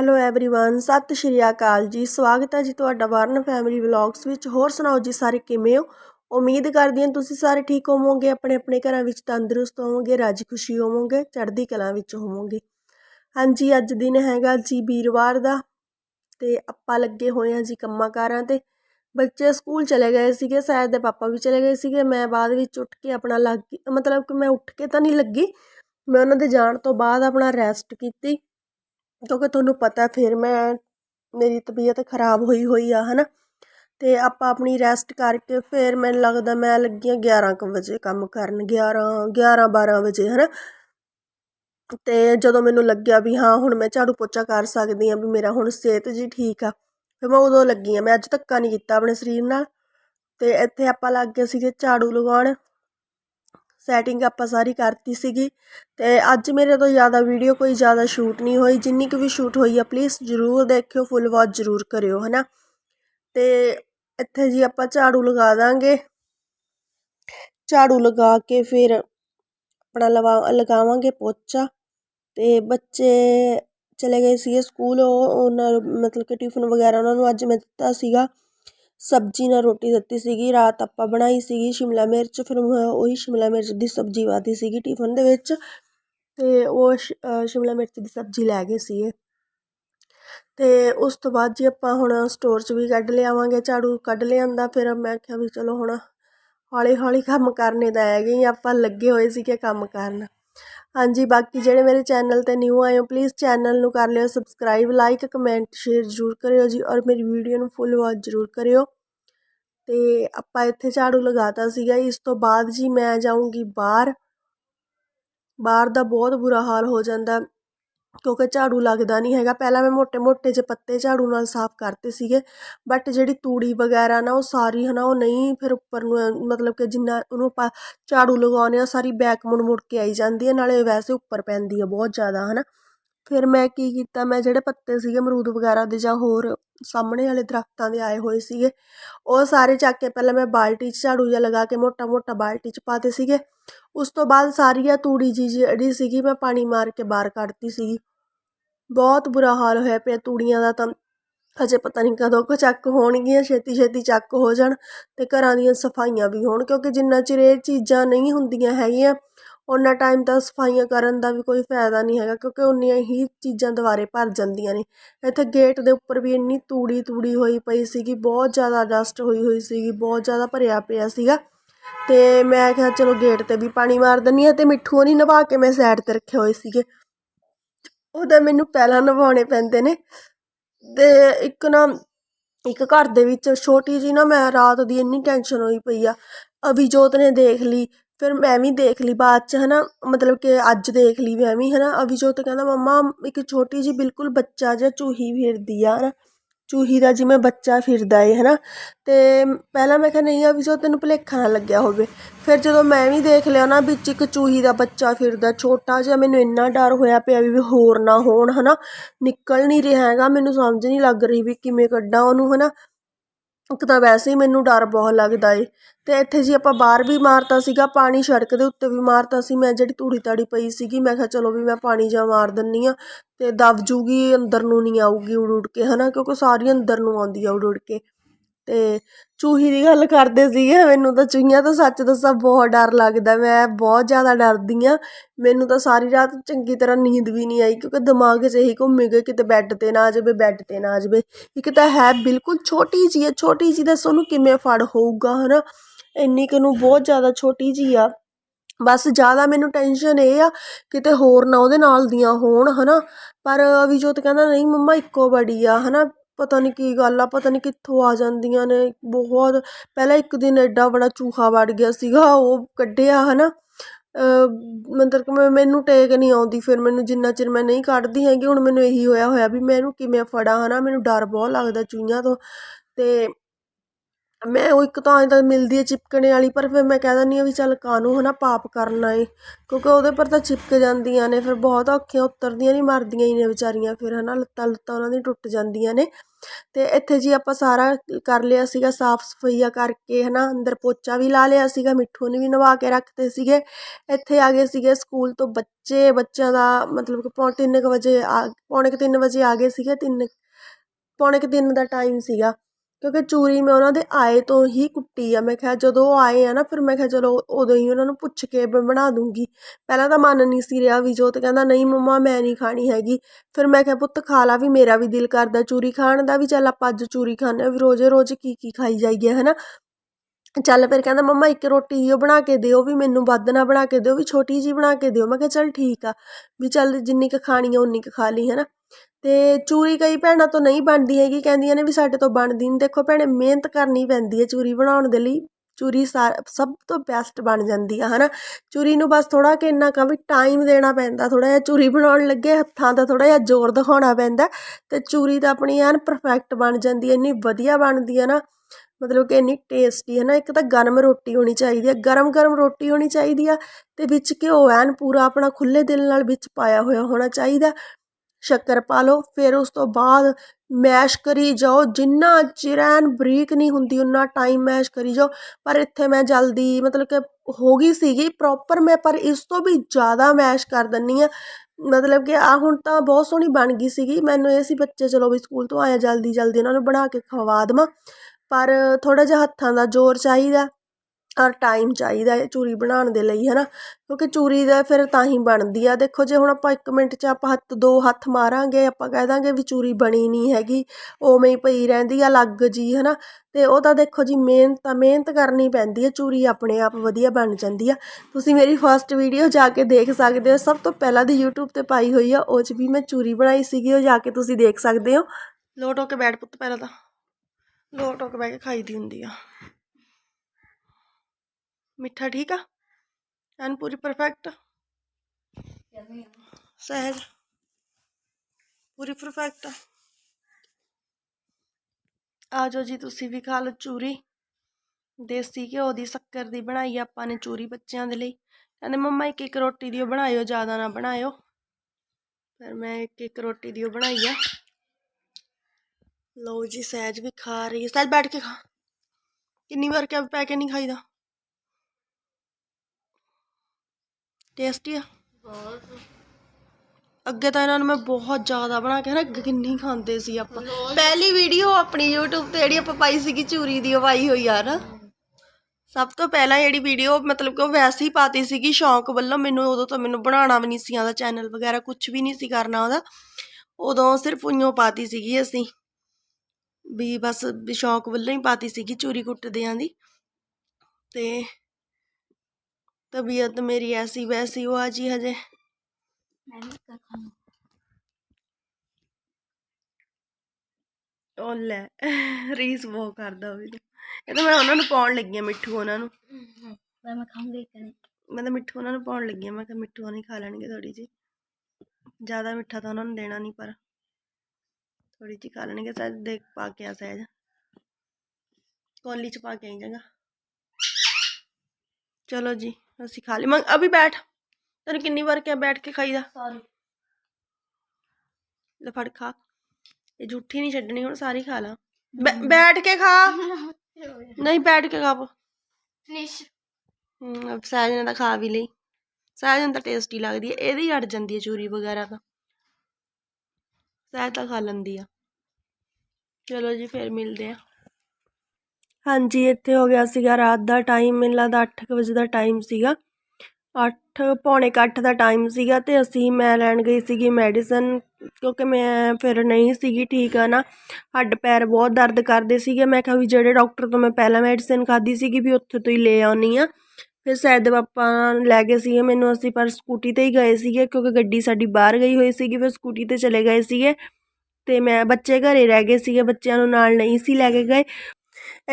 Hello everyone ਸਤਿ ਸ਼੍ਰੀ ਅਕਾਲ ਜੀ ਸਵਾਗਤ ਹੈ ਜੀ ਤੁਹਾਡਾ ਵਰਨ ਫੈਮਿਲੀ ਵਲੌਗਸ ਵਿੱਚ ਹੋਰ ਸੁਣਾਓ ਜੀ ਸਾਰੇ ਕਿਵੇਂ ਹੋ ਉਮੀਦ ਕਰਦੀ ਹਾਂ ਤੁਸੀਂ ਸਾਰੇ ਠੀਕ ਹੋਵੋਗੇ ਆਪਣੇ ਆਪਣੇ ਘਰਾਂ ਵਿੱਚ ਤੰਦਰੁਸਤ ਹੋਵੋਗੇ ਰਾਜੀ ਖੁਸ਼ੀ ਹੋਵੋਗੇ ਚੜ੍ਹਦੀ ਕਲਾ ਵਿੱਚ ਹੋਵੋਗੇ ਹਾਂਜੀ ਅੱਜ ਦਿਨ ਹੈਗਾ ਜੀ ਵੀਰਵਾਰ ਦਾ ਤੇ ਆਪਾਂ ਲੱਗੇ ਹੋਏ ਆ ਜੀ ਕੰਮਾਂ ਕਾਰਾਂ ਤੇ ਬੱਚੇ ਸਕੂਲ ਚਲੇ ਗਏ ਸੀਗੇ ਸ਼ਾਇਦ ਦੇ ਪਾਪਾ ਵੀ ਚਲੇ ਗਏ ਸੀਗੇ ਮੈਂ ਬਾਅਦ ਵਿੱਚ ਉੱਠ ਕੇ ਆਪਣਾ ਲੱਗ ਮਤਲਬ ਕਿ ਮੈਂ ਉੱਠ ਕੇ ਤਾਂ ਨਹੀਂ ਲੱਗੀ ਮੈਂ ਉਹਨਾਂ ਦੇ ਜਾਣ ਤੋਂ ਬਾਅਦ ਆਪਣਾ ਰੈਸਟ ਕੀਤੀ ਕਿਉਂਕਿ ਤੁਹਾਨੂੰ ਪਤਾ ਫਿਰ ਮੈਂ, ਮੇਰੀ ਤਬੀਅਤ ਖਰਾਬ ਹੋਈ ਹੋਈ ਆ ਹੈ ਨਾ ਤੇ ਆਪਾਂ ਆਪਣੀ ਰੈਸਟ ਕਰਕੇ ਫਿਰ ਮੈਨੂੰ ਲੱਗਦਾ ਮੈਂ ਲੱਗੀ ਹਾਂ ਗਿਆਰਾਂ ਕੁ ਵਜੇ ਕੰਮ ਕਰਨ 11 11 12 ਵਜੇ ਹੈ ਨਾ ਤੇ ਜਦੋਂ ਮੈਨੂੰ ਲੱਗਿਆ ਵੀ ਹਾਂ, ਹੁਣ ਮੈਂ ਝਾੜੂ ਪੋਚਾ ਕਰ ਸਕਦੀ ਹਾਂ ਵੀ ਮੇਰਾ ਹੁਣ ਸਿਹਤ ਜੀ ਠੀਕ ਆ, ਫਿਰ ਮੈਂ ਉਦੋਂ ਲੱਗੀ ਹਾਂ ਮੈਂ ਅੱਜ ਧੱਕਾ ਨਹੀਂ ਕੀਤਾ ਆਪਣੇ ਸਰੀਰ ਨਾਲ। ਤੇ ਇੱਥੇ ਆਪਾਂ ਲੱਗ ਗਏ ਸੀਗੇ ਝਾੜੂ ਲਗਾਉਣ। ਸੈਟਿੰਗ ਆਪਾਂ ਸਾਰੀ ਕਰਤੀ ਸੀਗੀ। ਤੇ ਅੱਜ ਮੇਰੇ ਤੋਂ ਜ਼ਿਆਦਾ ਵੀਡੀਓ ਕੋਈ ਜ਼ਿਆਦਾ ਸ਼ੂਟ ਨਹੀਂ ਹੋਈ। ਜਿੰਨੀ ਕੁ ਵੀ ਸ਼ੂਟ ਹੋਈ ਆ ਪਲੀਜ਼ ਜ਼ਰੂਰ ਦੇਖਿਓ ਫੁੱਲ ਵਾਚ ਜ਼ਰੂਰ ਕਰਿਓ, ਹਨਾ? ਤੇ ਇੱਥੇ ਜੀ ਆਪਾਂ ਝਾੜੂ ਲਗਾ ਦਾਂਗੇ। ਝਾੜੂ ਲਗਾ ਕੇ ਫਿਰ ਆਪਣਾ ਲਵਾ, ਲਗਾਵਾਂਗੇ ਪੋਚਾ। ਤੇ ਬੱਚੇ ਚਲੇ ਗਏ ਸੀਗੇ ਸਕੂਲ। ਉਹ ਉਹਨਾਂ ਮਤਲਬ ਕਿ ਟਿਫਨ ਵਗੈਰਾ ਉਹਨਾਂ ਨੂੰ ਅੱਜ ਮੈਂ ਦਿੱਤਾ ਸੀਗਾ। ਸਬਜ਼ੀ ਨਾਲ ਰੋਟੀ ਦਿੱਤੀ ਸੀਗੀ, ਰਾਤ ਆਪਾਂ ਬਣਾਈ ਸੀਗੀ ਸ਼ਿਮਲਾ ਮਿਰਚ, ਫਿਰ ਉਹੀ ਸ਼ਿਮਲਾ ਮਿਰਚ ਦੀ ਸਬਜ਼ੀ ਵਾਦੀ ਸੀਗੀ ਟਿਫਨ ਦੇ ਵਿੱਚ ਅਤੇ ਉਹ ਸ਼ਿਮਲਾ ਮਿਰਚ ਦੀ ਸਬਜ਼ੀ ਲੈ ਗਏ ਸੀਗੇ। ਅਤੇ ਉਸ ਤੋਂ ਬਾਅਦ ਜੀ ਆਪਾਂ ਹੁਣ ਸਟੋਰ 'ਚ ਵੀ ਕੱਢ ਲਿਆਵਾਂਗੇ, ਝਾੜੂ ਕੱਢ ਲਿਆਂਦਾ, ਫਿਰ ਮੈਂ ਕਿਹਾ ਵੀ ਚਲੋ ਹੁਣ ਹੌਲੀ ਹੌਲੀ ਕੰਮ ਕਰਨੇ ਦਾ ਹੈਗੇ ਆਪਾਂ ਲੱਗੇ ਹੋਏ ਸੀਗੇ ਕੰਮ ਕਰਨ। ਹਾਂਜੀ, ਬਾਕੀ ਜਿਹੜੇ ਮੇਰੇ ਚੈਨਲ ਤੇ ਨਿਊ ਆਏ ਹੋ ਪਲੀਜ਼ ਚੈਨਲ ਨੂੰ ਕਰ ਲਿਓ ਸਬਸਕ੍ਰਾਈਬ ਲਾਈਕ ਕਮੈਂਟ ਸ਼ੇਅਰ ਜ਼ਰੂਰ ਕਰਿਓ ਜੀ ਔਰ ਮੇਰੀ ਵੀਡੀਓ ਨੂੰ ਫੁੱਲ ਵਾਚ ਜ਼ਰੂਰ ਕਰਿਓ। ਤੇ ਆਪਾਂ ਇੱਥੇ ਝਾੜੂ ਲਗਾਤਾ ਸੀਗਾ, ਇਸ ਤੋਂ ਬਾਅਦ ਜੀ ਮੈਂ ਜਾਊਂਗੀ ਬਾਹਰ। ਬਾਹਰ ਦਾ ਬਹੁਤ ਬੁਰਾ ਹਾਲ ਹੋ ਜਾਂਦਾ। ਕਿਉਂਕਿ ਝਾੜੂ ਲੱਗਦਾ ਨਹੀਂ ਹੈਗਾ। ਪਹਿਲਾਂ ਮੈਂ ਮੋਟੇ ਮੋਟੇ ਜਿਹੇ ਪੱਤੇ ਝਾੜੂ ਨਾਲ ਸਾਫ਼ ਕਰਤੇ ਸੀਗੇ। ਬਟ ਜਿਹੜੀ ਤੂੜੀ ਵਗੈਰਾ ਨਾ, ਉਹ ਸਾਰੀ ਹੈ ਨਾ ਉਹ ਨਹੀਂ ਫਿਰ ਉੱਪਰ ਨੂੰ ਮਤਲਬ ਕਿ ਜਿੰਨਾ ਉਹਨੂੰ ਆਪਾਂ ਝਾੜੂ ਲਗਾਉਂਦੇ ਹਾਂ ਸਾਰੀ ਬੈਕ ਮੁੜ ਮੁੜ ਕੇ ਆਈ ਜਾਂਦੀ ਹੈ। ਨਾਲੇ ਵੈਸੇ ਉੱਪਰ ਪੈਂਦੀ ਹੈ ਬਹੁਤ ਜ਼ਿਆਦਾ ਹੈ ਨਾ ਫਿਰ ਮੈਂ ਕੀ ਕੀਤਾ, ਮੈਂ ਜਿਹੜੇ ਪੱਤੇ ਸੀਗੇ ਅਮਰੂਦ ਵਗੈਰਾ ਦੇ ਜਾਂ ਹੋਰ ਸਾਹਮਣੇ ਵਾਲੇ ਦਰੱਖਤਾਂ ਦੇ ਆਏ ਹੋਏ ਸੀਗੇ, ਉਹ ਸਾਰੇ ਚੱਕ ਕੇ ਪਹਿਲਾਂ ਮੈਂ ਬਾਲਟੀ 'ਚ ਝਾੜੂ ਜਿਹਾ ਲਗਾ ਕੇ ਮੋਟਾ ਮੋਟਾ ਬਾਲਟੀ 'ਚ ਪਾਤੇ ਸੀਗੇ। ਉਸ ਤੋਂ ਬਾਅਦ ਸਾਰੀਆਂ ਤੂੜੀ ਜੀ ਜਿਹੜੀ ਸੀਗੀ ਮੈਂ ਪਾਣੀ ਮਾਰ ਕੇ ਬਾਹਰ ਕੱਢਤੀ ਸੀਗੀ। ਬਹੁਤ ਬੁਰਾ ਹਾਲ ਹੋਇਆ ਪਿਆ ਤੂੜੀਆਂ ਦਾ ਤਾਂ। ਹਜੇ ਪਤਾ ਨਹੀਂ ਕਦੋਂ ਕੁ ਚੱਕ ਹੋਣਗੀਆਂ ਛੇਤੀ ਛੇਤੀ ਚੱਕ ਹੋ ਜਾਣ ਤੇ ਘਰਾਂ ਦੀਆਂ ਸਫਾਈਆਂ ਵੀ ਹੋਣ ਕਿਉਂਕਿ ਜਿੰਨਾ ਚਿਰ ਇਹ ਚੀਜ਼ਾਂ ਨਹੀਂ ਹੁੰਦੀਆਂ ਹੈਗੀਆਂ ਉਹਨਾਂ ਟਾਈਮ ਤਾਂ ਸਫਾਈਆਂ ਕਰਨ ਦਾ ਵੀ ਕੋਈ ਫਾਇਦਾ ਨਹੀਂ ਹੈਗਾ, ਕਿਉਂਕਿ ਉਨੀਆਂ ਹੀ ਚੀਜ਼ਾਂ ਦੁਬਾਰੇ ਭਰ ਜਾਂਦੀਆਂ ਨੇ। ਇੱਥੇ ਗੇਟ ਦੇ ਉੱਪਰ ਵੀ ਇੰਨੀ ਤੂੜੀ ਤੂੜੀ ਹੋਈ ਪਈ ਸੀਗੀ, ਬਹੁਤ ਜ਼ਿਆਦਾ ਡਸਟ ਹੋਈ ਹੋਈ ਸੀਗੀ, ਬਹੁਤ ਜ਼ਿਆਦਾ ਭਰਿਆ ਪਿਆ ਸੀਗਾ। ਤੇ ਮੈਂ ਕਿਹਾ ਚਲੋ ਗੇਟ ਤੇ ਵੀ ਪਾਣੀ ਮਾਰ ਦਿੰਦੀ ਹਾਂ ਅਤੇ ਮਿੱਠੂ ਨਹੀਂ ਨਵਾ ਕੇ ਮੈਂ ਸਾਈਡ ਤੇ ਰੱਖੇ ਹੋਏ ਸੀਗੇ। ਉਹਦਾ ਮੈਨੂੰ ਪਹਿਲਾਂ ਨਵਾਉਣੇ ਪੈਂਦੇ ਨੇ। ਤੇ ਇੱਕ ਨਾ, ਇੱਕ ਘਰ ਦੇ ਵਿੱਚ ਛੋਟੀ ਜੀ ਨਾ ਮੈਂ ਰਾਤ ਦੀ ਇੰਨੀ ਟੈਨਸ਼ਨ ਹੋਈ ਪਈ ਆ। ਅਭਿਜੋਤ ਨੇ ਦੇਖ ਲਈ ਫਿਰ ਮੈਂ ਵੀ ਦੇਖ ਲਈ ਬਾਅਦ ਚ ਹੈ ਨਾ ਮਤਲਬ ਕਿ ਅੱਜ ਦੇਖ ਲਈ ਮੈਂ ਵੀ ਹੈ ਨਾ ਅਭਿਜੋਤ ਕਹਿੰਦਾ, ਮੰਮਾ, ਇੱਕ ਛੋਟੀ ਜਿਹੀ ਬਿਲਕੁਲ ਬੱਚਾ ਜਿਹਾ ਚੂਹੀ ਫਿਰਦੀ ਆ, ਹਨਾ। ਚੂਹੀ ਦਾ ਜਿਵੇਂ ਬੱਚਾ ਫਿਰਦਾ ਏ ਹੈ ਨਾ ਤੇ ਪਹਿਲਾਂ ਮੈਂ ਕਿਹਾ, ਨਹੀਂ ਆ ਤੈਨੂੰ ਭੁਲੇਖਾ ਨਾ ਲੱਗਿਆ ਹੋਵੇ। ਫਿਰ ਜਦੋਂ ਮੈਂ ਵੀ ਦੇਖ ਲਿਆ ਨਾ, ਵਿੱਚ ਇੱਕ ਚੂਹੀ ਦਾ ਬੱਚਾ ਫਿਰਦਾ, ਛੋਟਾ ਜਿਹਾ, ਮੈਨੂੰ ਇੰਨਾ ਡਰ ਹੋਇਆ ਪਿਆ ਵੀ ਹੋਰ ਨਾ ਹੋਣ ਹੈ ਨਾ ਨਿਕਲ ਨਹੀਂ ਰਿਹਾ ਹੈਗਾ, ਮੈਨੂੰ ਸਮਝ ਨਹੀਂ ਲੱਗ ਰਹੀ ਵੀ ਕਿਵੇਂ ਕੱਢਾਂ ਉਹਨੂੰ ਹੈ ਨਾ ਇੱਕ ਤਾਂ ਵੈਸੇ ਹੀ ਮੈਨੂੰ ਡਰ ਬਹੁਤ ਲੱਗਦਾ ਏ। ਅਤੇ ਇੱਥੇ ਜੀ ਆਪਾਂ ਬਾਹਰ ਵੀ ਮਾਰਤਾ ਸੀਗਾ, ਪਾਣੀ ਸੜਕ ਦੇ ਉੱਤੇ ਵੀ ਮਾਰਤਾ ਸੀ, ਮੈਂ ਜਿਹੜੀ ਤੂੜੀ ਤਾੜੀ ਪਈ ਸੀਗੀ, ਮੈਂ ਕਿਹਾ ਚਲੋ ਵੀ ਮੈਂ ਪਾਣੀ ਜਾਂ ਮਾਰ ਦਿੰਨੀ ਆ ਅਤੇ ਦਬ ਜੂਗੀ, ਅੰਦਰ ਨੂੰ ਨਹੀਂ ਆਊਗੀ ਉੜ ਉੜ ਕੇ ਹੈ ਨਾ ਕਿਉਂਕਿ ਸਾਰੀ ਅੰਦਰ ਨੂੰ ਆਉਂਦੀ ਆ ਉੜ ਉੜ ਕੇ। ਅਤੇ ਚੂਹੀ ਦੀ ਗੱਲ ਕਰਦੇ ਸੀਗੇ, ਮੈਨੂੰ ਤਾਂ ਚੂਹੀਆਂ ਤੋਂ ਸੱਚ ਦੱਸਾਂ ਬਹੁਤ ਡਰ ਲੱਗਦਾ, ਮੈਂ ਬਹੁਤ ਜ਼ਿਆਦਾ ਡਰਦੀ ਹਾਂ ਮੈਨੂੰ ਤਾਂ ਸਾਰੀ ਰਾਤ ਚੰਗੀ ਤਰ੍ਹਾਂ ਨੀਂਦ ਵੀ ਨਹੀਂ ਆਈ, ਕਿਉਂਕਿ ਦਿਮਾਗ 'ਚ ਇਹੀ ਘੁੰਮੀ ਗਏ ਕਿਤੇ ਬੈੱਡ 'ਤੇ ਨਾ ਆ ਜਾਵੇ, ਬੈੱਡ 'ਤੇ ਨਾ ਆ ਜਾਵੇ। ਇੱਕ ਤਾਂ ਹੈ ਬਿਲਕੁਲ ਛੋਟੀ ਜਿਹੀ ਹੈ ਛੋਟੀ ਜਿਹੀ ਦੱਸੋ ਉਹਨੂੰ ਕਿਵੇਂ ਫੜ ਹੋਊਗਾ ਹੈ ਨਾ ਇੰਨੀ ਕੁ ਨੂੰ ਬਹੁਤ ਜ਼ਿਆਦਾ ਛੋਟੀ ਜਿਹੀ ਆ। ਬਸ ਜ਼ਿਆਦਾ ਮੈਨੂੰ ਟੈਨਸ਼ਨ ਇਹ ਆ, ਕਿਤੇ ਹੋਰ ਨਾ ਉਹਦੇ ਨਾਲ ਦੀਆਂ ਹੋਣ ਹੈ ਨਾ ਪਰ ਅਭਿਜੋਤ ਕਹਿੰਦਾ, ਨਹੀਂ ਮੰਮਾ, ਇੱਕੋ ਬੜੀ ਆ ਹੈ ਨਾ ਪਤਾ ਨਹੀਂ ਕੀ ਗੱਲ ਆ, ਪਤਾ ਨਹੀਂ ਕਿੱਥੋਂ ਆ ਜਾਂਦੀਆਂ ਨੇ, ਬਹੁਤ ਪਹਿਲਾਂ ਇੱਕ ਦਿਨ ਐਡਾ ਬੜਾ ਚੂਹਾ ਵੜ ਗਿਆ ਸੀਗਾ, ਉਹ ਕੱਢਿਆ ਹੈ ਨਾ ਮਤਲਬ ਕਿ ਮੈਨੂੰ ਟੇਕ ਨਹੀਂ ਆਉਂਦੀ, ਫਿਰ ਮੈਨੂੰ ਜਿੰਨਾ ਚਿਰ ਮੈਂ ਨਹੀਂ ਕੱਢਦੀ ਹੈਗੀ, ਹੁਣ ਮੈਨੂੰ ਇਹੀ ਹੋਇਆ ਹੋਇਆ ਵੀ ਮੈਂ ਇਹਨੂੰ ਕਿਵੇਂ ਫੜਾਂ ਹੈ ਨਾ ਮੈਨੂੰ ਡਰ ਬਹੁਤ ਲੱਗਦਾ ਚੂਹੀਆਂ ਤੋਂ। ਅਤੇ ਮੈਂ ਉਹ ਇੱਕ ਤਾਂ ਐਂ ਮਿਲਦੀ ਹੈ ਚਿਪਕਣੇ ਵਾਲੀ, ਪਰ ਫਿਰ ਮੈਂ ਕਹਿ ਦਿੰਦੀ ਹਾਂ ਵੀ ਚੱਲ ਕਾਹਨੂੰ ਹੈ ਨਾ ਪਾਪ ਕਰਨਾ ਏ। ਕਿਉਂਕਿ ਉਹਦੇ ਪਰ ਤਾਂ ਚਿਪਕ ਜਾਂਦੀਆਂ ਨੇ, ਫਿਰ ਬਹੁਤ ਔਖੀਆਂ ਉਤਰਦੀਆਂ ਨਹੀਂ, ਮਰਦੀਆਂ ਹੀ ਨੇ ਵਿਚਾਰੀਆਂ, ਫਿਰ ਹੈ ਨਾ ਲੱਤਾਂ ਲੁੱਤਾਂ ਉਹਨਾਂ ਦੀਆਂ ਟੁੱਟ ਜਾਂਦੀਆਂ ਨੇ। ਅਤੇ ਇੱਥੇ ਜੀ ਆਪਾਂ ਸਾਰਾ ਕਰ ਲਿਆ ਸੀਗਾ ਸਾਫ਼ ਸਫਾਈਆਂ ਕਰਕੇ ਹੈ ਨਾ ਅੰਦਰ ਪੋਚਾ ਵੀ ਲਾ ਲਿਆ ਸੀਗਾ, ਮਿੱਠੂ ਨੇ ਵੀ ਨਵਾ ਕੇ ਰੱਖਤੇ ਸੀਗੇ। ਇੱਥੇ ਆ ਗਏ ਸੀਗੇ ਸਕੂਲ ਤੋਂ ਬੱਚੇ, ਬੱਚਿਆਂ ਦਾ ਮਤਲਬ ਕਿ ਪੌਣੇ ਤਿੰਨ ਕੁ ਵਜੇ ਆ, ਪੌਣੇ ਕੁ ਤਿੰਨ ਵਜੇ ਆ ਗਏ ਸੀਗੇ, ਤਿੰਨ, ਪੌਣੇ ਕੁ ਤਿੰਨ ਦਾ ਟਾਈਮ ਸੀਗਾ। ਕਿਉਂਕਿ ਚੂਰੀ ਮੈਂ ਉਹਨਾਂ ਦੇ ਆਏ ਤੋਂ ਹੀ ਕੁੱਟੀ ਆ। ਮੈਂ ਕਿਹਾ ਜਦੋਂ ਉਹ ਆਏ ਆ ਨਾ, ਫਿਰ ਮੈਂ ਕਿਹਾ ਚਲੋ ਉਦੋਂ ਹੀ ਉਹਨਾਂ ਨੂੰ ਪੁੱਛ ਕੇ ਮੈਂ ਬਣਾ ਦੂੰਗੀ। ਪਹਿਲਾਂ ਤਾਂ ਮਨ ਨਹੀਂ ਸੀ ਰਿਹਾ ਵੀ ਜੋਤ ਕਹਿੰਦਾ, ਨਹੀਂ ਮੰਮਾ, ਮੈਂ ਨਹੀਂ ਖਾਣੀ ਹੈਗੀ। ਫਿਰ ਮੈਂ ਕਿਹਾ, ਪੁੱਤ ਖਾ ਲਾ, ਵੀ ਮੇਰਾ ਵੀ ਦਿਲ ਕਰਦਾ ਚੂਰੀ ਖਾਣ ਦਾ ਵੀ। ਚੱਲ ਆਪਾਂ ਅੱਜ ਚੂਰੀ ਖਾਂਦੇ ਹਾਂ ਵੀ ਰੋਜ਼ੇ ਰੋਜ਼ ਕੀ ਕੀ ਖਾਈ ਜਾਈਏ ਹੈ ਨਾ ਚੱਲ ਫਿਰ ਕਹਿੰਦਾ, ਮੰਮਾ, ਇੱਕ ਰੋਟੀ ਦਿਓ, ਬਣਾ ਕੇ ਦਿਓ, ਵੀ ਮੈਨੂੰ ਵੱਧ ਨਾ ਬਣਾ ਕੇ ਦਿਓ, ਵੀ ਛੋਟੀ ਜੀ ਬਣਾ ਕੇ ਦਿਓ। ਮੈਂ ਕਿਹਾ, ਚੱਲ ਠੀਕ ਆ, ਵੀ ਚੱਲ ਜਿੰਨੀ ਕੁ ਖਾਣੀ ਆ, ਉਨੀ ਕੁ ਖਾ ਲਈ ਹੈ ਨਾ ਅਤੇ ਚੂਰੀ ਕਈ ਭੈਣਾਂ ਤੋਂ ਨਹੀਂ ਬਣਦੀ ਹੈਗੀ, ਕਹਿੰਦੀਆਂ ਨੇ ਵੀ ਸਾਡੇ ਤੋਂ ਬਣਦੀ ਨਹੀਂ ਦੇਖੋ ਭੈਣੇ, ਮਿਹਨਤ ਕਰਨੀ ਪੈਂਦੀ ਹੈ ਚੂਰੀ ਬਣਾਉਣ ਦੇ ਲਈ। ਚੂਰੀ ਸਾ, ਸਭ ਤੋਂ ਬੈਸਟ ਬਣ ਜਾਂਦੀ ਆ ਹੈ ਨਾ ਚੂਰੀ ਨੂੰ ਬਸ ਥੋੜ੍ਹਾ ਕਿ ਇੰਨਾ ਕੁ ਵੀ ਟਾਈਮ ਦੇਣਾ ਪੈਂਦਾ, ਥੋੜ੍ਹਾ ਜਿਹਾ ਚੂਰੀ ਬਣਾਉਣ ਲੱਗੇ ਹੱਥਾਂ ਦਾ ਥੋੜ੍ਹਾ ਜਿਹਾ ਜ਼ੋਰ ਦਿਖਾਉਣਾ ਪੈਂਦਾ ਅਤੇ ਚੂਰੀ ਤਾਂ ਆਪਣੀ ਐਨ ਪਰਫੈਕਟ ਬਣ ਜਾਂਦੀ ਹੈ, ਇੰਨੀ ਵਧੀਆ ਬਣਦੀ ਹੈ ਨਾ। ਮਤਲਬ ਕਿ ਇੰਨੀ ਟੇਸਟੀ ਹੈ ਨਾ, ਇੱਕ ਤਾਂ ਗਰਮ ਰੋਟੀ ਹੋਣੀ ਚਾਹੀਦੀ ਹੈ ਗਰਮ ਗਰਮ ਰੋਟੀ ਹੋਣੀ ਚਾਹੀਦੀ ਆ ਅਤੇ ਵਿੱਚ ਘਿਓ ਐਨ ਪੂਰਾ ਆਪਣਾ ਖੁੱਲ੍ਹੇ ਦਿਲ ਨਾਲ ਵਿੱਚ ਪਾਇਆ ਹੋਇਆ ਹੋਣਾ ਚਾਹੀਦਾ। ਸ਼ੱਕਰ ਪਾ ਲਓ, ਫਿਰ ਉਸ ਤੋਂ ਬਾਅਦ ਮੈਸ਼ ਕਰੀ ਜਾਓ। ਜਿੰਨਾ ਚਿਰ ਐਨ ਬਰੀਕ ਨਹੀਂ ਹੁੰਦੀ, ਉਨਾ ਟਾਈਮ ਮੈਸ਼ ਕਰੀ ਜਾਓ। ਪਰ ਇੱਥੇ ਮੈਂ ਜਲਦੀ ਮਤਲਬ ਕਿ ਹੋ ਗਈ ਸੀਗੀ ਪ੍ਰੋਪਰ ਮੈਂ, ਪਰ ਇਸ ਤੋਂ ਵੀ ਜ਼ਿਆਦਾ ਮੈਸ਼ ਕਰ ਦਿੰਦੀ ਹਾਂ ਮਤਲਬ ਕਿ ਆ ਹੁਣ ਤਾਂ ਬਹੁਤ ਸੋਹਣੀ ਬਣ ਗਈ ਸੀਗੀ। ਮੈਨੂੰ ਇਹ ਸੀ ਬੱਚੇ ਚਲੋ ਵੀ ਸਕੂਲ ਤੋਂ ਆਇਆ ਜਲਦੀ ਜਲਦੀ ਉਹਨਾਂ ਨੂੰ ਬਣਾ ਕੇ ਖਵਾ ਦੇਵਾਂ। ਪਰ ਥੋੜ੍ਹਾ ਜਿਹਾ ਹੱਥਾਂ ਦਾ ਜ਼ੋਰ ਚਾਹੀਦਾ। ਔਰ ਟਾਈਮ ਚਾਹੀਦਾ ਹੈ ਚੂਰੀ ਬਣਾਉਣ ਦੇ ਲਈ ਹੈ ਨਾ ਕਿਉਂਕਿ ਚੂਰੀ ਦਾ ਫਿਰ ਤਾਂ ਹੀ ਬਣਦੀ ਆ। ਦੇਖੋ, ਜੇ ਹੁਣ ਆਪਾਂ ਇੱਕ ਮਿੰਟ 'ਚ ਆਪਾਂ ਹੱਥ, ਦੋ ਹੱਥ ਮਾਰਾਂਗੇ, ਆਪਾਂ ਕਹਿ ਦਾਂਗੇ ਵੀ ਚੂਰੀ ਬਣੀ ਨਹੀਂ ਹੈਗੀ, ਉਵੇਂ ਹੀ ਪਈ ਰਹਿੰਦੀ ਆ ਲੱਗ ਜੀ ਹੈ ਨਾ ਅਤੇ ਉਹ ਤਾਂ ਦੇਖੋ ਜੀ ਮਿਹਨਤ ਤਾਂ ਮਿਹਨਤ ਕਰਨੀ ਪੈਂਦੀ ਹੈ ਚੂਰੀ ਆਪਣੇ ਆਪ ਵਧੀਆ ਬਣ ਜਾਂਦੀ ਆ। ਤੁਸੀਂ ਮੇਰੀ ਫਸਟ ਵੀਡੀਓ ਜਾ ਕੇ ਦੇਖ ਸਕਦੇ ਹੋ। ਸਭ ਤੋਂ ਪਹਿਲਾਂ ਦੀ YouTube 'ਤੇ ਪਾਈ ਹੋਈ ਆ, ਉਹ 'ਚ ਵੀ ਮੈਂ ਚੂਰੀ ਬਣਾਈ ਸੀਗੀ, ਉਹ ਜਾ ਕੇ ਤੁਸੀਂ ਦੇਖ ਸਕਦੇ ਹੋ। ਲੋਟ ਹੋ ਕੇ ਬੈਠ ਪੁੱਤ, ਪਹਿਲਾਂ ਤਾਂ। ਲੋਟ ਹੋ ਕੇ ਬਹਿ ਕੇ ਖਾਈ ਦੀ ਹੁੰਦੀ ਆ। ਮਿੱਠਾ ਠੀਕ ਆ? ਐਨ ਪੂਰੀ ਪਰਫੈਕਟ ਸਹਿਜ। ਪੂਰੀ ਪਰਫੈਕਟ ਆ? ਜਾਓ ਜੀ, ਤੁਸੀਂ ਵੀ ਖਾ ਲਓ ਚੂਰੀ। ਦੇਸੀ ਘਿਓ ਦੀ ਸ਼ੱਕਰ ਦੀ ਬਣਾਈ ਆਪਾਂ ਨੇ ਚੂਰੀ ਬੱਚਿਆਂ ਦੇ ਲਈ। ਕਹਿੰਦੇ ਮੰਮਾ ਇੱਕ ਇੱਕ ਰੋਟੀ ਦੀ ਓ ਬਣਾਇਓ, ਜ਼ਿਆਦਾ ਨਾ ਬਣਾਇਓ। ਫਿਰ ਮੈਂ ਇੱਕ ਇੱਕ ਰੋਟੀ ਦੀ ਓ ਬਣਾਈ ਆ। ਲਓ ਜੀ, ਸਹਿਜ ਵੀ ਖਾ ਰਹੀ ਹੈ ਸਹਿਜ ਬੈਠ ਕੇ ਖਾ। ਕਿੰਨੀ ਵਾਰ ਕਿਆ ਪੈ ਕੇ ਨਹੀਂ ਖਾਈਦਾ? ਟੇਸਟੀ ਆ। ਅੱਗੇ ਤਾਂ ਇਹਨਾਂ ਨੂੰ ਮੈਂ ਬਹੁਤ ਜ਼ਿਆਦਾ ਬਣਾ ਕੇ ਨਾ ਅੱਗੇ ਕਿੰਨੀ ਖਾਂਦੇ ਸੀ ਆਪਾਂ। ਪਹਿਲੀ ਵੀਡੀਓ ਆਪਣੀ YouTube ਤੇ ਜਿਹੜੀ ਆਪਾਂ ਪਾਈ ਸੀਗੀ ਚੂਰੀ ਦੀ ਉਹ ਪਾਈ ਹੋਈ ਆ ਨਾ। ਸਭ ਤੋਂ ਪਹਿਲਾਂ ਜਿਹੜੀ ਵੀਡੀਓ ਮਤਲਬ ਕਿ ਉਹ ਵੈਸੇ ਹੀ ਪਾਤੀ ਸੀਗੀ ਸ਼ੌਂਕ ਵੱਲੋਂ। ਮੈਨੂੰ ਉਦੋਂ ਤਾਂ ਮੈਨੂੰ ਬਣਾਉਣਾ ਵੀ ਨਹੀਂ ਸੀ ਆਉਂਦਾ ਚੈਨਲ ਵਗੈਰਾ ਕੁਝ ਵੀ ਨਹੀਂ ਸੀ ਕਰਨਾ ਉਹਦਾ। ਉਦੋਂ ਸਿਰਫ ਉਈਓ ਪਾਤੀ ਸੀਗੀ ਅਸੀਂ। ਵੀ ਬਸ ਸ਼ੌਂਕ ਵੱਲੋਂ ਹੀ ਪਾਤੀ ਸੀਗੀ ਚੂਰੀ ਕੁੱਟਦਿਆਂ ਦੀ। ਤੇ ਤਬੀਅਤ ਮੇਰੀ ਐਸੀ ਵੈਸੀ ਉਹ ਆ ਜੀ ਹਜੇ ਉਹ ਲੈ ਰੀਸ ਬਹੁਤ ਕਰਦਾ ਉਹ ਵੀ ਇਹ ਤਾਂ ਮੈਂ ਉਹਨਾਂ ਨੂੰ ਪਾਉਣ ਲੱਗੀ ਆ ਮਿੱਠੂ ਉਹਨਾਂ ਨੂੰ मैं खाऊंगी कि नहीं ਮੈਂ ਤਾਂ ਮਿੱਠੂ ਉਹਨਾਂ ਨੂੰ ਪਾਉਣ ਲੱਗੀ ਆ ਮੈਂ ਕਿਹਾ ਮਿੱਠੂ ਨਹੀਂ ਖਾ ਲੈਣਗੇ ਥੋੜੀ ਜੀ ਜ਼ਿਆਦਾ ਮਿੱਠਾ ਤਾਂ ਉਹਨਾਂ ਨੂੰ ਦੇਣਾ ਨਹੀਂ ਪਰ ਥੋੜੀ ਜੀ ਖਾ ਲੈਣਗੇ ਸਹਿਜ ਦੇਖ ਪਾ ਕੇ ਆ ਸਹਿਜ ਕੌਲੀ ਚ ਪਾ ਕੇ ਆਈ ਜਗਾ ਚਲੋ ਜੀ ਅਸੀਂ ਖਾ ਲਈ। ਮੰਗ ਅਭੀ ਬੈਠ। ਤੈਨੂੰ ਕਿੰਨੀ ਵਾਰ ਕਿਹਾ ਬੈਠ ਕੇ ਖਾਈਦਾ? ਸੌਰੀ। ਲੈ ਫੜ ਖਾ। ਇਹ ਝੂਠੀ ਨਹੀਂ ਛੱਡਣੀ ਹੁਣ ਸਾਰੀ ਖਾ ਲਾ। ਬੈਠ ਕੇ ਖਾ। ਨਹੀਂ ਬੈਠ ਕੇ ਖਾ। ਪੋ ਫਿਨਿਸ਼। ਹਮ, ਅਬ ਸਹਿਜਨ ਤਾਂ ਖਾ ਵੀ ਲਈ। ਸਹਿਜਨ ਤਾਂ ਟੇਸਟੀ ਲੱਗਦੀ ਹੈ। ਇਹਦੀ ਹੀ ਅੜ ਜਾਂਦੀ ਹੈ ਚੂਰੀ ਵਗੈਰਾ ਤਾਂ। ਸਹਿਜ ਤਾਂ ਖਾ ਲੈਂਦੀ ਆ। ਚਲੋ ਜੀ ਫਿਰ ਮਿਲਦੇ ਆ। ਹਾਂਜੀ, ਇੱਥੇ ਹੋ ਗਿਆ ਸੀਗਾ ਰਾਤ ਦਾ ਟਾਈਮ ਮੈਨੂੰ ਲੱਗਦਾ ਅੱਠ ਕੁ ਵਜੇ ਦਾ ਟਾਈਮ ਸੀਗਾ। ਅੱਠ, ਪੌਣੇ ਕੁ ਅੱਠ ਦਾ ਟਾਈਮ ਸੀਗਾ ਅਤੇ ਅਸੀਂ, ਮੈਂ ਲੈਣ ਗਈ ਸੀਗੀ ਮੈਡੀਸਨ ਕਿਉਂਕਿ ਮੈਂ ਫਿਰ ਨਹੀਂ ਸੀਗੀ ਠੀਕ ਹੈ ਨਾ ਹੱਡ ਪੈਰ ਬਹੁਤ ਦਰਦ ਕਰਦੇ ਸੀਗੇ, ਮੈਂ ਕਿਹਾ ਵੀ ਜਿਹੜੇ ਡਾਕਟਰ ਤੋਂ ਮੈਂ ਪਹਿਲਾਂ ਮੈਡੀਸਨ ਖਾਧੀ ਸੀਗੀ ਵੀ ਉੱਥੇ ਤੋਂ ਹੀ ਲੈ ਆਉਣੀ ਆ ਫਿਰ ਸੈਦ ਪਾਪਾ ਲੈ ਗਏ ਸੀਗੇ, ਮੈਨੂੰ ਅਸੀਂ ਪਰ ਸਕੂਟੀ ਤੇ ਹੀ ਗਏ ਸੀਗੇ, ਕਿਉਂਕਿ ਗੱਡੀ ਸਾਡੀ ਬਾਹਰ ਗਈ ਹੋਈ ਸੀਗੀ, ਫਿਰ ਸਕੂਟੀ ਤੇ ਚਲੇ ਗਏ ਸੀਗੇ। ਅਤੇ ਮੈਂ ਬੱਚੇ ਘਰੇ ਰਹਿ ਗਏ ਸੀਗੇ, ਬੱਚਿਆਂ ਨੂੰ ਨਾਲ ਨਹੀਂ ਸੀ ਲੈ ਕੇ ਗਏ।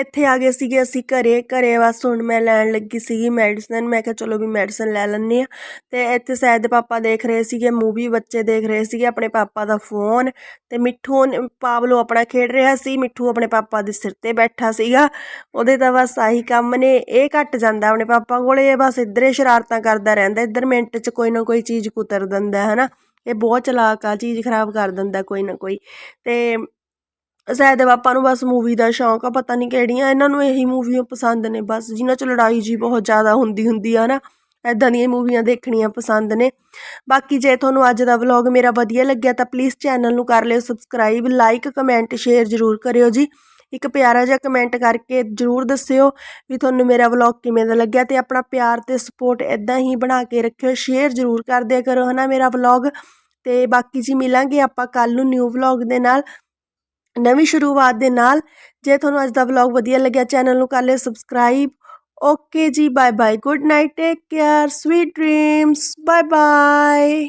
ਇੱਥੇ ਆ ਗਏ ਸੀਗੇ ਅਸੀਂ ਘਰੇ ਘਰੇ ਬਸ ਹੁਣ ਮੈਂ ਲੈਣ ਲੱਗੀ ਸੀਗੀ ਮੈਡੀਸਨ ਮੈਂ ਕਿਹਾ ਚਲੋ ਵੀ ਮੈਡੀਸਨ ਲੈ ਲੈਂਦੇ ਆ ਤੇ ਇੱਥੇ ਸੈਦ ਦੇ ਪਾਪਾ ਦੇਖ ਰਹੇ ਸੀਗੇ, ਮੂਵੀ ਬੱਚੇ ਦੇਖ ਰਹੇ ਸੀਗੇ, ਆਪਣੇ ਪਾਪਾ ਦਾ ਫੋਨ ਤੇ ਮਿੱਠੂ ਪਾਵਲੋ ਆਪਣਾ ਖੇਡ ਰਿਹਾ ਸੀ, ਮਿੱਠੂ ਆਪਣੇ ਪਾਪਾ ਦੇ ਸਿਰ ਤੇ ਬੈਠਾ ਸੀਗਾ। ਉਹਦੇ ਤਾਂ ਬਸ ਆਹੀ ਕੰਮ ਨੇ, ਇਹ ਘੱਟ ਜਾਂਦਾ ਆਪਣੇ ਪਾਪਾ ਕੋਲੇ, ਇਹ ਬਸ ਇੱਧਰ ਸ਼ਰਾਰਤਾਂ ਕਰਦਾ ਰਹਿੰਦਾ, ਇੱਧਰ ਮਿੰਟ 'ਚ ਕੋਈ ਨਾ ਕੋਈ ਚੀਜ਼ ਕੁਤਰ ਦਿੰਦਾ ਹੈ ਨਾ ਇਹ ਬਹੁਤ ਚਲਾਕ ਆ, ਚੀਜ਼ ਖਰਾਬ ਕਰ ਦਿੰਦਾ ਕੋਈ ਨਾ ਕੋਈ। ਤੇ ਸੈਦ ਦੇ ਨੂੰ ਬਸ ਮੂਵੀ ਦਾ ਸ਼ੌਂਕ ਆ, ਪਤਾ ਨਹੀਂ ਕਿਹੜੀਆਂ, ਇਹਨਾਂ ਨੂੰ ਇਹੀ ਮੂਵੀਆਂ ਪਸੰਦ ਨੇ ਬਸ, ਜਿਨ੍ਹਾਂ 'ਚ ਲੜਾਈ ਜੀ ਬਹੁਤ ਜ਼ਿਆਦਾ ਹੁੰਦੀ ਹੁੰਦੀ ਆ ਨਾ ਐਦਾਂ ਦੀਆਂ ਮੂਵੀਆਂ ਦੇਖਣੀਆਂ ਪਸੰਦ ਨੇ। ਬਾਕੀ ਜੇ ਤੁਹਾਨੂੰ ਅੱਜ ਦਾ ਵਲੌਗ ਮੇਰਾ ਵਧੀਆ ਲੱਗਿਆ ਤਾਂ ਪਲੀਜ਼ ਚੈਨਲ ਨੂੰ ਕਰ ਲਿਓ ਸਬਸਕ੍ਰਾਈਬ ਲਾਈਕ ਕਮੈਂਟ ਸ਼ੇਅਰ ਜ਼ਰੂਰ ਕਰਿਓ ਜੀ। ਇੱਕ ਪਿਆਰਾ ਜਿਹਾ ਕਮੈਂਟ ਕਰਕੇ ਜ਼ਰੂਰ ਦੱਸਿਓ ਵੀ ਤੁਹਾਨੂੰ ਮੇਰਾ ਵਲੌਗ ਕਿਵੇਂ ਦਾ ਲੱਗਿਆ ਤੇ ਆਪਣਾ ਪਿਆਰ ਤੇ ਸਪੋਰਟ ਇਦਾਂ ਹੀ ਬਣਾ ਕੇ ਰੱਖਿਓ ਸ਼ੇਅਰ ਜ਼ਰੂਰ ਕਰ ਦਿਆ ਕਰੋ ਹਨਾ ਮੇਰਾ ਵਲੌਗ ਤੇ ਬਾਕੀ ਜੀ ਮਿਲਾਂਗੇ ਆਪਾਂ ਕੱਲ ਨੂੰ ਨਿਊ ਵਲੌਗ ਦੇ ਨਾਲ। ਨਵੀਂ ਸ਼ੁਰੂਆਤ ਦੇ ਨਾਲ। ਜੇ ਤੁਹਾਨੂੰ ਅੱਜ ਦਾ ਵਲੌਗ ਵਧੀਆ ਲੱਗਿਆ ਚੈਨਲ ਨੂੰ ਕਰ ਲਿਓ subscribe okay ji bye bye good night take care sweet dreams bye bye